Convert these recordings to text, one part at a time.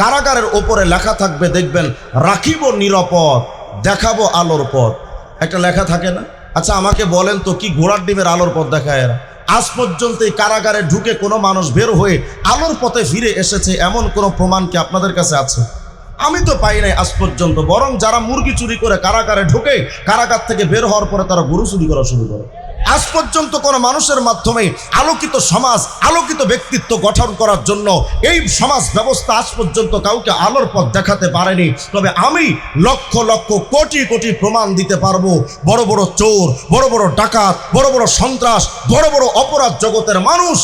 কারাগারের ওপরে লেখা থাকবে, দেখবেন, রাখিব নিরাপদ, দেখাবো আলোর পথ। একটা লেখা থাকে না? আচ্ছা আমাকে বলেন তো, কি ঘোড়ার ডিমের আলোর পথ দেখায় এরা? আজ পর্যন্ত এই কারাগারে ঢুকে কোনো মানুষ বের হয়ে আলোর পথে ফিরে এসেছে, এমন কোনো প্রমাণ কি আপনাদের কাছে আছে? আমি তো পাই নাই আজ পর্যন্ত, বরং যারা মুরগি চুরি করে কারাগারে ঢুকে কারাগার থেকে বের হওয়ার পরে তারা গরু চুরি করা শুরু করে। আজ পর্যন্ত কোনো মানুষের মাধ্যমে আলোকিত সমাজ, আলোকিত ব্যক্তিত্ব গঠন করার জন্য এই সমাজ ব্যবস্থা আজ পর্যন্ত কাউকে আলোর পথ দেখাতে পারেনি। তবে আমি লক্ষ লক্ষ, কোটি কোটি প্রমাণ দিতে পারব। বড় বড় চোর, বড় বড় ডাকাত, বড় বড় সন্ত্রাস, বড় বড় অপরাধ জগতের মানুষ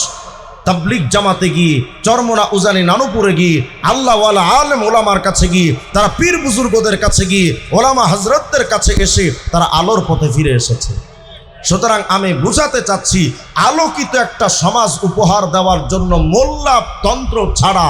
তাবলিক জামাতে গিয়ে, চরমনা উজানি নানুপুরে গিয়ে, আল্লাহওয়ালা আলেম ওলামার কাছে গিয়ে, তারা পীর বুজুর্গদের কাছে গিয়ে, ওলামা হজরতদের কাছে এসে তারা আলোর পথে ফিরে এসেছে। সুতরাং আমি বুঝাতে চাচ্ছি আলোকিত একটা সমাজ উপহার দেওয়ার জন্য মোল্লা তন্ত্র ছাড়া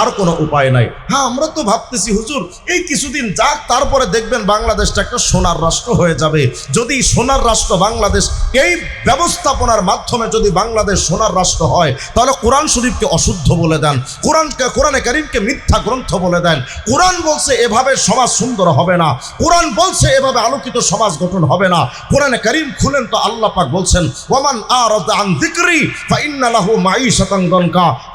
আর কোনো উপায় নাই। হ্যাঁ আমরা তো ভাবতেছি, হুজুর, এই কিছুদিন যাক, তারপরে দেখবেন বাংলাদেশটা একটা সোনার রাষ্ট্র হয়ে যাবে। যদি সোনার রাষ্ট্র বাংলাদেশ, এই ব্যবস্থাপনার মাধ্যমে যদি বাংলাদেশ সোনার রাষ্ট্র হয়, তাহলে কোরআন শরীফকে অশুদ্ধ বলে দেন, কোরআনকে, কোরআনে করিমকে মিথ্যা গ্রন্থ বলে দেন। কোরআন বলছে এভাবে সমাজ সুন্দর হবে না। কোরআন বলছে এভাবে আলোকিত সমাজ গঠন হবে না। কোরআনে করিম খুলেন তো আল্লাহ পাক বলছেন ওমান আর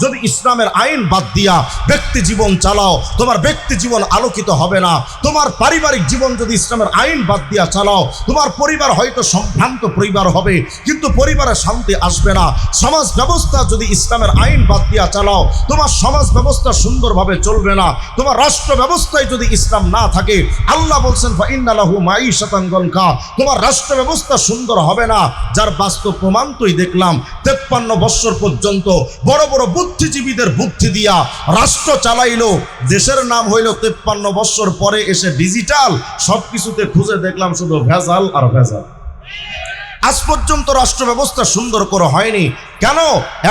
যদি ইসলামের আইন বাদ দিয়া ব্যক্তি জীবন চালাও। তোমার ব্যক্তি জীবন আলোকিত হবে না। তোমার পারিবারিক জীবন যদি ইসলামের আইন বাদ দিয়া চালাও, তোমার পরিবার হয়তো সম্ভ্রান্ত পরিবার হবে, কিন্তু পরিবারে শান্তি আসবে না। সমাজ ব্যবস্থা যদি ইসলামের আইন বাদ দিয়া চালাও, তোমার সমাজ ব্যবস্থা সুন্দরভাবে চলবে না। তোমার রাষ্ট্র ব্যবস্থায় যদি ইসলাম না থাকে, আল্লাহ বলছেন, ফাইন্নালাহু মাই শতাঙ্গনকা তোমার রাষ্ট্র ব্যবস্থা সুন্দর হবে না। যার বাস্তব প্রমাণ তোই দেখলাম, তেপ্পান্ন বৎসর পর্যন্ত বড় বড় বুদ্ধিজীবীদের বুদ্ধি দিয়া রাষ্ট্র চালাইলো, দেশের নাম হইল তেপ্পান্ন বৎসর পরে এসে ডিজিটাল সব কিছুতে খুঁজে দেখলাম শুধু ভেজাল আর ভেজাল। আজ পর্যন্ত রাষ্ট্র ব্যবস্থা সুন্দর করে হয়নি। কেন?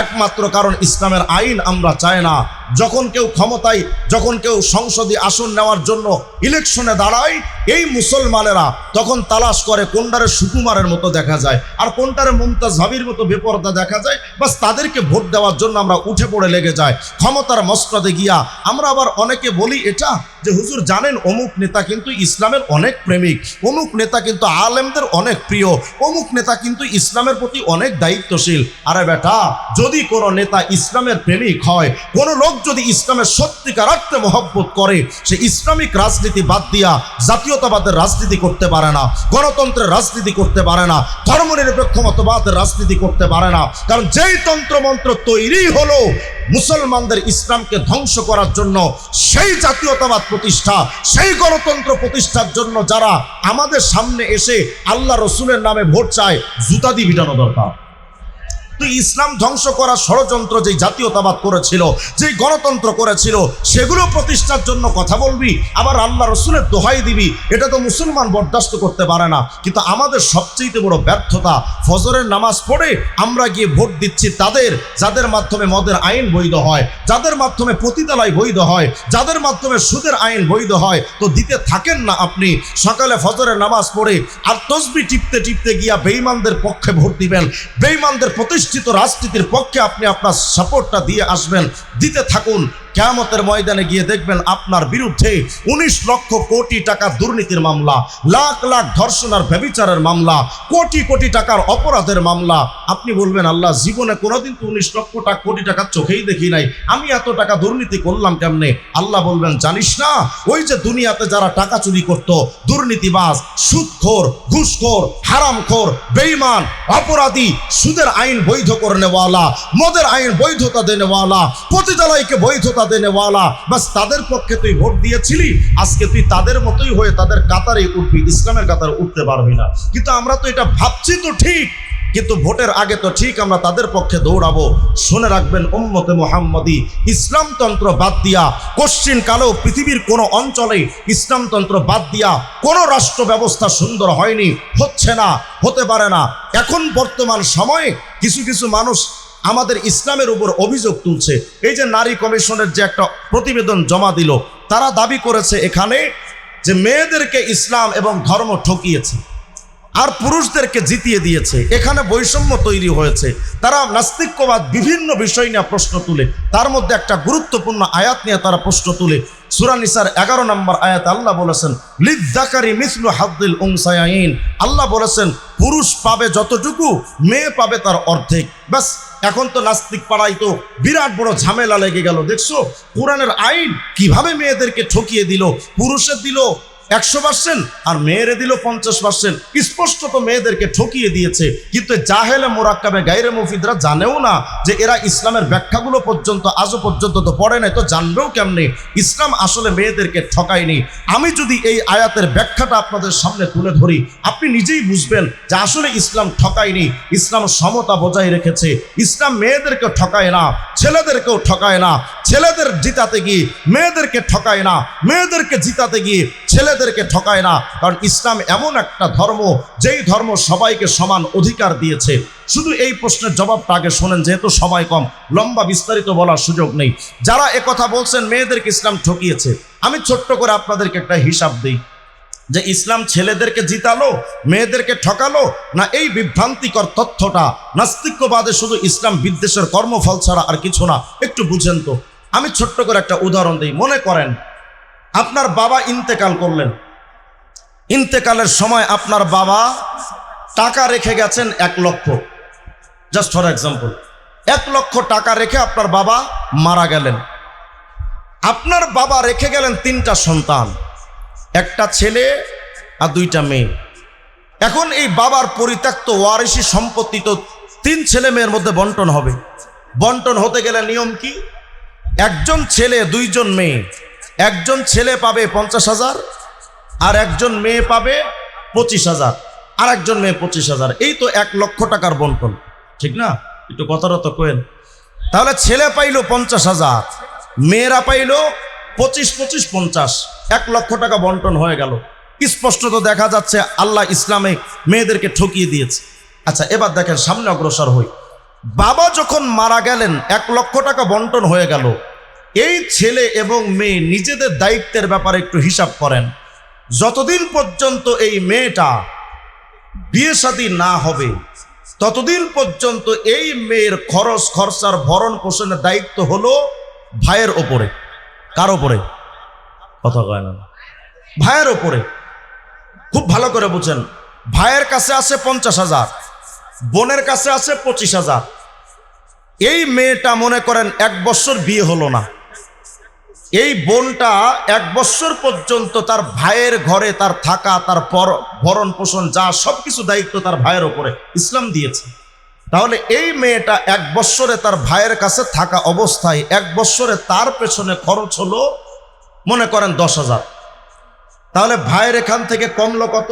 একমাত্র কারণ ইসলামের আইন আমরা চাই না। যখন কেউ ক্ষমতায়, যখন কেউ সংসদে আসন নেওয়ার জন্য ইলেকশনে দাঁড়ায়, এই মুসলমানেরা তখন তালাশ করে কোনটারে সুকুমারের মতো দেখা যায় আর কোনটারে মুমতাজ হাবির মতো বেপরদা দেখা যায়। বাস তাদেরকে ভোট দেওয়ার জন্য আমরা উঠে পড়ে লেগে যায় ক্ষমতার মস্তদে গিয়া আমরা আবার অনেকে বলি এটা যে, হুজুর জানেন অমুক নেতা কিন্তু ইসলামের অনেক প্রেমিক, অমুক নেতা কিন্তু আলেমদের অনেক প্রিয়, অমুক নেতা কিন্তু ইসলামের প্রতি অনেক দায়িত্বশীল। আরে বেটা, যদি কোনো নেতা ইসলামের প্রেমিক হয়, কোনো লোক যদি ইসলামের সত্যিকার অর্থে মহব্বত করে, সে ইসলামিক রাজনীতি বাদ দিয়া জাতীয়তাবাদের রাজনীতি করতে পারে না, গণতন্ত্রের রাজনীতি করতে পারে না ধর্মনিরপেক্ষ মতবাদের রাজনীতি করতে পারে না। কারণ যেই তন্ত্রমন্ত্র তৈরি হলো মুসলমানদের ইসলামকে ধ্বংস করার জন্য, সেই জাতীয়তাবাদ প্রতিষ্ঠা, সেই গণতন্ত্র প্রতিষ্ঠার জন্য যারা আমাদের সামনে এসে আল্লাহ রসুলের নামে ভোট চায়, জুতা দিয়ে বিটানো দরকার। তুই ইসলাম ধ্বংস করার ষড়যন্ত্র যে জাতীয়তাবাদ করেছিল, যে গণতন্ত্র করেছিল, সেগুলো প্রতিষ্ঠার জন্য কথা বলবি, আবার আল্লাহ রসুলের দোহাই দিবি, এটা তো মুসলমান বরদাস্ত করতে পারে না। কিন্তু আমাদের সবচেয়ে বড় ব্যর্থতা, ফজরের নামাজ পড়ে আমরা গিয়ে ভোট দিচ্ছি তাদের, যাদের মাধ্যমে মদের আইন বৈধ হয়, যাদের মাধ্যমে পতিতালয় বৈধ হয়, যাদের মাধ্যমে সুদের আইন বৈধ হয়, তো দিতে থাকেন না আপনি। সকালে ফজরের নামাজ পড়ে আর তসবি টিপতে টিপতে গিয়া বেইমানদের পক্ষে ভোট দিবেন। বেইমানদের প্রতিষ্ঠিত রাজনীতির পক্ষে আপনি আপনার সাপোর্টটা দিয়ে আসবেন। দিতে থাকুন। কেয়ামতের ময়দানে গিয়ে দেখবেন আপনার বিরুদ্ধে উনিশ লক্ষ কোটি টাকা দুর্নীতির মামলা, লাখ লাখ ধর্ষণ আর ব্যবিচারের মামলা, কোটি কোটি টাকার অপরাধের মামলা। আপনি বলবেন, আল্লাহ, জীবনে কোনোদিন তো উনিশ লক্ষ টাকা কোটি টাকা চোখেই দেখি নাই। আমি এত টাকা দুর্নীতি করলাম কেমনে? আল্লাহ বলবেন, জানিস না, ওই যে দুনিয়াতে যারা টাকা চুরি করত, দুর্নীতিবাজ, সুদখোর, ঘুষখোর, হারামখোর বেইমান অপরাধী, সুদের আইন বৈধ করে নেওয়ালা, মদের আইন বৈধতা দেনেওয়ালা পতিতালয়কে বৈধতা দেনেওয়ালা বাস তাদের পক্ষে তুই ভোট দিয়েছিলি, আজকে তুই তাদের মতোই হয়ে তাদের কাতারে উঠবি, ইসলামের কাতারে উঠতে পারবি না। কিন্তু আমরা তো এটা ভাবছি তো ঠিক, কিন্তু ভোটের আগে তো ঠিক আমরা তাদের পক্ষে দৌড়াবো। শুনে রাখবেন, উম্মতে মোহাম্মদী ইসলামতন্ত্র বাদ দিয়া, কশ্চিন কালেও পৃথিবীর কোনো অঞ্চলে ইসলামতন্ত্র বাদ দিয়া কোনো রাষ্ট্র ব্যবস্থা সুন্দর হয়নি, হচ্ছে না, হতে পারে না। এখন বর্তমান সময়ে কিছু কিছু মানুষ আমাদের ইসলামের উপর অভিযোগ তুলছে। এই যে নারী কমিশনের যে একটা প্রতিবেদন জমা দিল, তারা দাবি করেছে এখানে যে মেয়েদেরকে ইসলাম এবং ধর্ম ঠকিয়েছে আর পুরুষদেরকে জিতিয়ে দিয়েছে। এখানে বৈষম্য তৈরি হয়েছে। তারা নাস্তিক্যবাদ বিভিন্ন বিষয় নিয়ে প্রশ্ন তুলে। তার মধ্যে একটা গুরুত্বপূর্ণ আয়াত নিয়ে তারা প্রশ্ন তুলে। সুরানিসার এগারো নম্বর আয়াত আল্লাহ বলেছেন লিদ্দাকারি মিসলু হাদ্দিল উংসায়াইন আল্লাহ বলেছেন, পুরুষ পাবে যতটুকু, মেয়ে পাবে তার অর্ধেক। ব্যাস এখন তো নাস্তিক পাড়াই তো বিরাট বড় ঝামেলা লেগে গেল, দেখছ? কোরআনের আইন কীভাবে মেয়েদেরকে ঠকিয়ে দিল পুরুষের দিল একশো পার্সেন্ট আর মেয়েরে দিল পঞ্চাশ পার্সেন্ট। স্পষ্ট তো মেয়েদেরকে ঠকিয়ে দিয়েছে। কিন্তু জাহেলে মোরাক্কাবে গাইরে মুফিদরা জানেও না যে এরা ইসলামের ব্যাখ্যাগুলো পর্যন্ত, আজও পর্যন্ত তো পড়ে নাই, তো জানবেও কেমনে? ইসলাম আসলে মেয়েদেরকে ঠকায়নি। আমি যদি এই আয়াতের ব্যাখ্যাটা আপনাদের সামনে তুলে ধরি, আপনি নিজেই বুঝবেন যে আসলে ইসলাম ঠকায়নি। ইসলাম সমতা বজায় রেখেছে। ইসলাম মেয়েদেরকে ঠকায় না, ছেলেদেরকেও ঠকায় না। ছেলেদের জিতাতে গিয়ে মেয়েদেরকে ঠকায় না। মেয়েদেরকে জিতাতে গিয়ে ছেলেদেরকে ঠকায় না, কারণ ইসলাম এমন একটা ধর্ম, যেই ধর্ম সবাইকে সমান অধিকার দিয়েছে। শুধু এই প্রশ্নের জবাবটা আগে শোনেন, যেহেতু সময় কম, লম্বা বিস্তারিত বলার সুযোগ নেই। যারা একথা বলছেন, মেয়েদেরকে ইসলাম ঠকিয়েছে। আমি ছোট্ট করে আপনাদেরকে একটা হিসাব দিই, যে ইসলাম ছেলেদেরকে জিতালো, মেয়েদেরকে ঠকালো, না এই বিভ্রান্তিকর তথ্যটা? নাস্তিক্যবাদে শুধু ইসলাম বিদ্বেষের কর্মফল ছাড়া আর কিছু না। একটু বুঝেন তো। আমি ছোট্ট করে একটা উদাহরণ দিই, মনে করেন আপনার বাবা ইন্তেকাল করলেন। ইন্তেকালের সময় আপনার বাবা টাকা রেখে গেছেন এক লক্ষ। জাস্ট ফর এক্সাম্পল এক লক্ষ টাকা রেখে আপনার বাবা মারা গেলেন। আপনার বাবা রেখে গেলেন তিনটা সন্তান, একটা ছেলে আর দুইটা মেয়ে। এখন এই বাবার পরিত্যক্ত ওয়ারিসি সম্পত্তি তো তিন ছেলে মেয়ের মধ্যে বন্টন হবে। বন্টন হতে গেলে নিয়ম কি? একজন ছেলে, দুইজন মেয়ে। একজন ছেলে পাবে পঞ্চাশ হাজার, আর একজন মেয়ে পাবে পঁচিশ হাজার, আর একজন মেয়ে পঁচিশ হাজার। এই তো এক লক্ষ টাকার বন্টন। ঠিক না? একটু কথাটা তো কোয়েন তাহলে ছেলে পাইলো পঞ্চাশ হাজার, মেয়েরা পাইলো পঁচিশ পঁচিশ, পঞ্চাশ। এক লক্ষ টাকা বন্টন হয়ে গেল। স্পষ্টত দেখা যাচ্ছে আল্লাহ ইসলামে মেয়েদেরকে ঠকিয়ে দিয়েছে। আচ্ছা এবার দেখেন সামনে অগ্রসর হই। বাবা যখন মারা গেলেন, এক লক্ষ টাকা বন্টন হয়ে গেল। এই ছেলে এবং মেয়ে নিজেদের দায়িত্বের ব্যাপারে একটু হিসাব করেন। যতদিন পর্যন্ত এই মেয়েটা বিয়ে শাদী না হবে, ততদিন পর্যন্ত এই মেয়ের খরচ, খরচার ভরণ পোষণের দায়িত্ব হলো ভাইয়ের ওপরে। কার ওপরে? কথা কয় না। ভাইয়ের ওপরে। খুব ভালো করে বুঝেন। ভাইয়ের কাছে আছে পঞ্চাশ হাজার, বোনের কাছে আছে পঁচিশ হাজার। এই মেয়েটা মনে করেন এক বছর বিয়ে হলো না। এই বোনটা এক বছর পর্যন্ত তার ভাইয়ের ঘরে তার থাকা তার পর ভরণ পোষণ যা সব কিছু দায়িত্ব তার ভাইয়ের ওপরে ইসলাম দিয়েছে। তাহলে এই মেয়েটা এক বছরে তার ভাইয়ের কাছে থাকা অবস্থায় এক বছরে তার পেছনে খরচ হলো মনে করেন দশ হাজার। তাহলে ভাইয়ের এখান থেকে কমলো কত?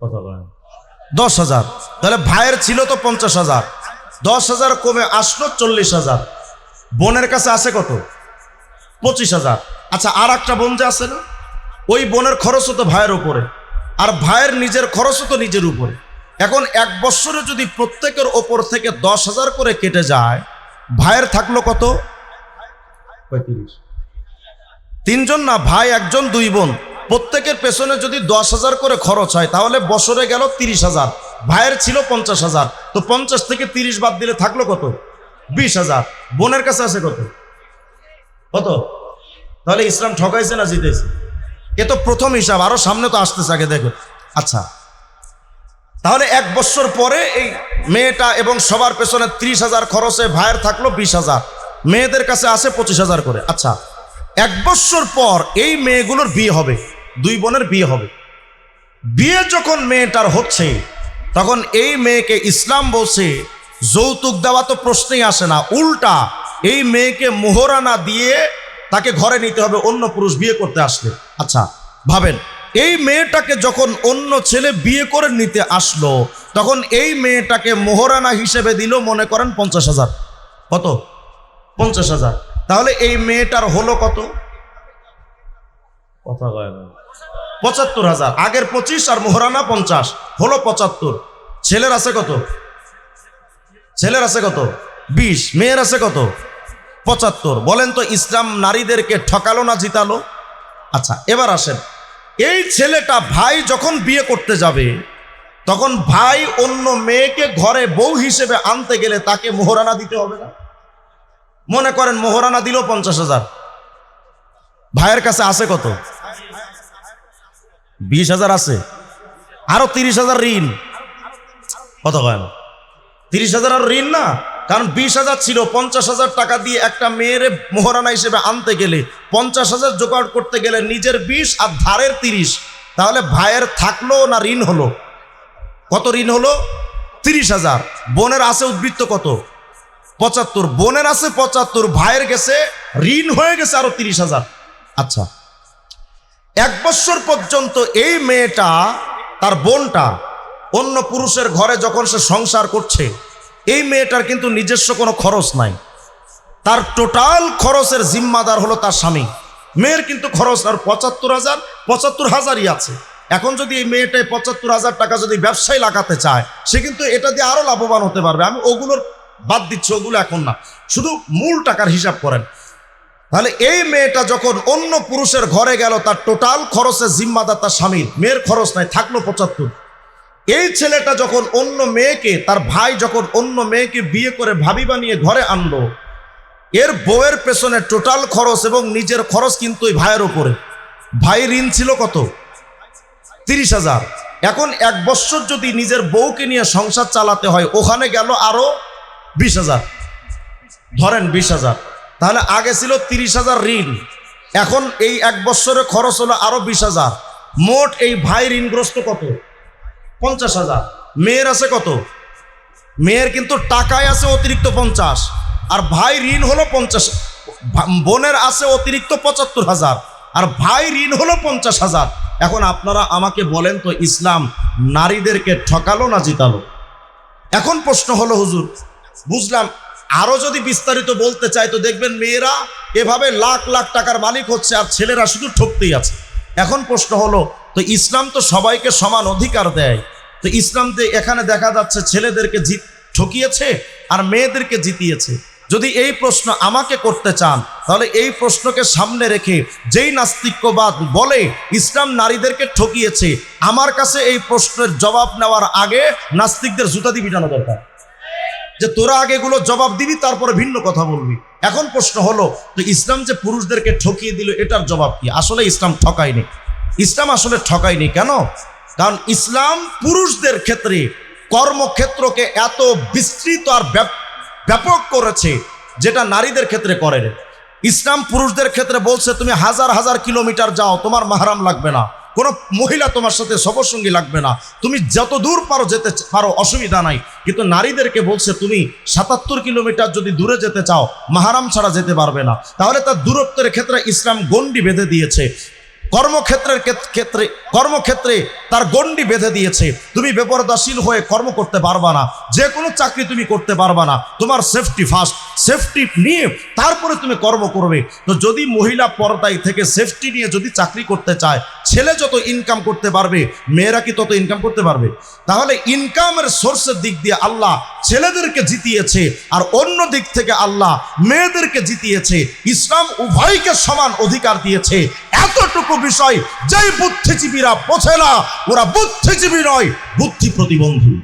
কত দশ হাজার। তাহলে ভাইয়ের ছিল তো পঞ্চাশ হাজার। দশ হাজার কমে আসলো চল্লিশ হাজার। বোনের কাছে আছে কত? পঁচিশ হাজার। আচ্ছা আর একটা বোন যে আছে না, ওই বোনের খরচও তো ভাইয়ের উপরে, আর ভাইয়ের নিজের খরচও তো নিজের উপরে। এখন এক বছরে যদি প্রত্যেকের ওপর থেকে দশ হাজার করে কেটে যায়, ভাইয়ের থাকল কত? তিনজন না, ভাই, একজন, দুই বোন। প্রত্যেকের পেছনে যদি দশ হাজার করে খরচ হয়, তাহলে বছরে গেল তিরিশ হাজার। ভাইয়ের ছিল পঞ্চাশ হাজার। তো পঞ্চাশ থেকে তিরিশ বাদ দিলে থাকল কত? বিশ হাজার। বোনের কাছে আছে কত? কত? তাহলে ইসলাম ঠকাইছে না জিতেছে? এ তো প্রথম হিসাব, আরও সামনে তো আসতেছে আগে দেখো। আচ্ছা তাহলে এক বছর পরে এই মেয়েটা এবং সবার পেছনে ত্রিশ হাজার খরচে ভাইয়ের থাকল বিশ হাজার। মেয়েদের কাছে আসে পঁচিশ হাজার করে। আচ্ছা এক বছর পর এই মেয়েগুলোর বিয়ে হবে, দুই বোনের বিয়ে হবে। বিয়ে যখন মেয়েটার হচ্ছে, তখন এই মেয়েকে ইসলাম বলছে, যৌতুক দেওয়া তো প্রশ্নেই আসে না, উল্টা এই মেয়েকে মোহরানা দিয়ে তাকে ঘরে নিতে হবে অন্য পুরুষ বিয়ে করতে আসলে। আচ্ছা ভাবেন এই মেয়েটাকে যখন অন্য ছেলে বিয়ে করে নিতে আসলো তখন এই মেয়েটাকে মোহরানা হিসেবে দিল মনে করেন পঞ্চাশ হাজার। কত? পঞ্চাশ হাজার। তাহলে এই মেয়েটার হলো কত? কথা পঁচাত্তর হাজার। আগের পঁচিশ আর মোহরানা পঞ্চাশ। হলো পঁচাত্তর। ছেলের আছে কত? ছেলের আছে কত? বিশ। মেয়ের আছে কত? পঁচাত্তর। বলেন তো ইসলাম নারীদেরকে ঠকালো না জিতালো? আচ্ছা এবার আসেন। এই ছেলেটা ভাই যখন বিয়ে করতে যাবে, তখন ভাই অন্য মেয়েকে ঘরে বউ হিসেবে আনতে গেলে তাকে মোহরানা দিতে হবে না? মনে করেন মোহরানা দিল পঞ্চাশ হাজার। ভাইয়ের কাছে আছে কত? বিশ হাজার আছে। আরও তিরিশ হাজার ঋণ। কত কয় না তিরিশ হাজার আর ঋণ না? কারণ বিশ হাজার ছিল, পঞ্চাশ হাজার টাকা দিয়ে একটা মেয়ের মোহরানা হিসেবে আনতে গেলে, পঞ্চাশ হাজার জোগাড় করতে গেলে নিজের বিশ আর ধারের তিরিশ। তাহলে ভাইয়ের থাকল না ঋণ হলো? কত ঋণ হলো? তিরিশ হাজার। বোনের আছে উদ্বৃত্ত কত? পঁচাত্তর। বোনের আছে পঁচাত্তর, ভাইয়ের গেছে, ঋণ হয়ে গেছে আরও তিরিশ হাজার। আচ্ছা এক বছর পর্যন্ত এই মেয়েটা, তার বোনটা অন্য পুরুষের ঘরে যখন সে সংসার করছে এই মেয়েটার কিন্তু নিজস্ব কোনো খরচ নাই। তার টোটাল খরচের জিম্মাদার হলো তার স্বামী। মেয়ের কিন্তু খরচ আর পঁচাত্তর হাজার, পঁচাত্তর হাজারই আছে। এখন যদি এই মেয়েটায় পঁচাত্তর হাজার টাকা যদি ব্যবসায় লাগাতে চায়, সে কিন্তু এটা দিয়ে আরও লাভবান হতে পারবে। আমি ওগুলোর বাদ দিচ্ছি, ওগুলো এখন না। শুধু মূল টাকার হিসাব করেন। তাহলে এই মেয়েটা যখন অন্য পুরুষের ঘরে গেল, তার টোটাল খরচের জিম্মাদার তার স্বামীর। মেয়ের খরচ নাই, থাকল পঁচাত্তর। এই ছেলেটা যখন অন্য মেয়েকে, তার ভাই যখন অন্য মেয়েকে বিয়ে করে ভাবি বানিয়ে ঘরে আনলো, এর বউয়ের পেছনে টোটাল খরচ এবং নিজের খরচ কিন্তু ওই ভাইয়ের ওপরে ভাই ঋণ ছিল কত? তিরিশ হাজার। এখন এক বছর যদি নিজের বউকে নিয়ে সংসার চালাতে হয়, ওখানে গেল আরও বিশ হাজার। ধরেন বিশ হাজার। তাহলে আগে ছিল তিরিশ হাজার ঋণ। এখন এই এক বছরে খরচ হলো আরও বিশ হাজার। মোট এই ভাই ঋণগ্রস্ত কত? পঞ্চাশ হাজার। মেয়ের আছে কত? মেয়ের কিন্তু টাকায় আছে অতিরিক্ত পঞ্চাশ। আর ভাই ঋণ হলো পঞ্চাশ। বোনের আছে অতিরিক্ত পঁচাত্তর হাজার। আর ভাই ঋণ হলো পঞ্চাশ হাজার। এখন আপনারা আমাকে বলেন তো, ইসলাম নারীদেরকে ঠকালো না জিতালো? এখন প্রশ্ন হলো, হুজুর, বুঝলাম, আরও যদি বিস্তারিত বলতে চাই তো দেখবেন মেয়েরা এভাবে লাখ লাখ টাকার মালিক হচ্ছে আর ছেলেরা শুধু ঠকতেই আছে। এখন প্রশ্ন হলো, তো ইসলাম তো সবাইকে সমান অধিকার দেয়। তো ইসলাম যে এখানে দেখা যাচ্ছে ছেলেদেরকে জিত ঠকিয়েছে আর মেয়েদেরকে জিতিয়েছে। যদি এই প্রশ্ন আমাকে করতে চান, তাহলে এই প্রশ্নকে সামনে রেখে যেই নাস্তিক্যবাদ বলে ইসলাম নারীদেরকে ঠকিয়েছে, আমার কাছে এই প্রশ্নের জবাব নেওয়ার আগে নাস্তিকদের জুতা দিয়ে পিটানো দরকার। যে তোরা আগে এগুলো জবাব দিবি, তারপরে ভিন্ন কথা বলবি। এখন প্রশ্ন হলো, তো ইসলাম যে পুরুষদেরকে ঠকিয়ে দিল, এটার জবাব কি? আসলে ইসলাম ঠকায়নি। ইসলাম আসলে ঠকায়নি কেন? কারণ ইসলাম পুরুষদের ক্ষেত্রে কর্মক্ষেত্রকে এত বিস্তৃত আর ব্যাপ- ব্যাপক করেছে যেটা নারীদের ক্ষেত্রে করে ইসলাম পুরুষদের ক্ষেত্রে বলছে, তুমি হাজার হাজার কিলোমিটার যাও, তোমার মাহারাম লাগবে না। কোনো মহিলা তোমার সাথে সবসঙ্গী লাগবে না। তুমি যত দূর পারো যেতে পারো, অসুবিধা নাই। কিন্তু নারীদেরকে বলছে, তুমি সাতাত্তর কিলোমিটার যদি দূরে যেতে চাও, মাহারাম ছাড়া যেতে পারবে না। তাহলে তার দূরত্বের ক্ষেত্রে ইসলাম গণ্ডি বেঁধে দিয়েছে। কর্মক্ষেত্রের ক্ষেত্রে কর্মক্ষেত্রে তার গণ্ডি বেঁধে দিয়েছে। তুমি বেপরদাশীল হয়ে কর্ম করতে পারবা না। যে কোনো চাকরি তুমি করতে পারবা না। তোমার সেফটি ফার্স্ট সেফটি নিয়ে তারপরে তুমি কর্ম করবে। তো যদি মহিলা পর্দায় থেকে সেফটি নিয়ে যদি চাকরি করতে চায়, ছেলে যত ইনকাম করতে পারবে, মেয়েরা কি তত ইনকাম করতে পারবে? তাহলে ইনকামের সোর্সের দিক দিয়ে আল্লাহ ছেলেদেরকে জিতিয়েছে, আর অন্য দিক থেকে আল্লাহ মেয়েদেরকে জিতিয়েছে। ইসলাম উভয়কে সমান অধিকার দিয়েছে। এতটুকু বিষয়, যেই বুদ্ধিজীবীরা বোঝে না, ওরা বুদ্ধিজীবী নয়, বুদ্ধি প্রতিবন্ধী।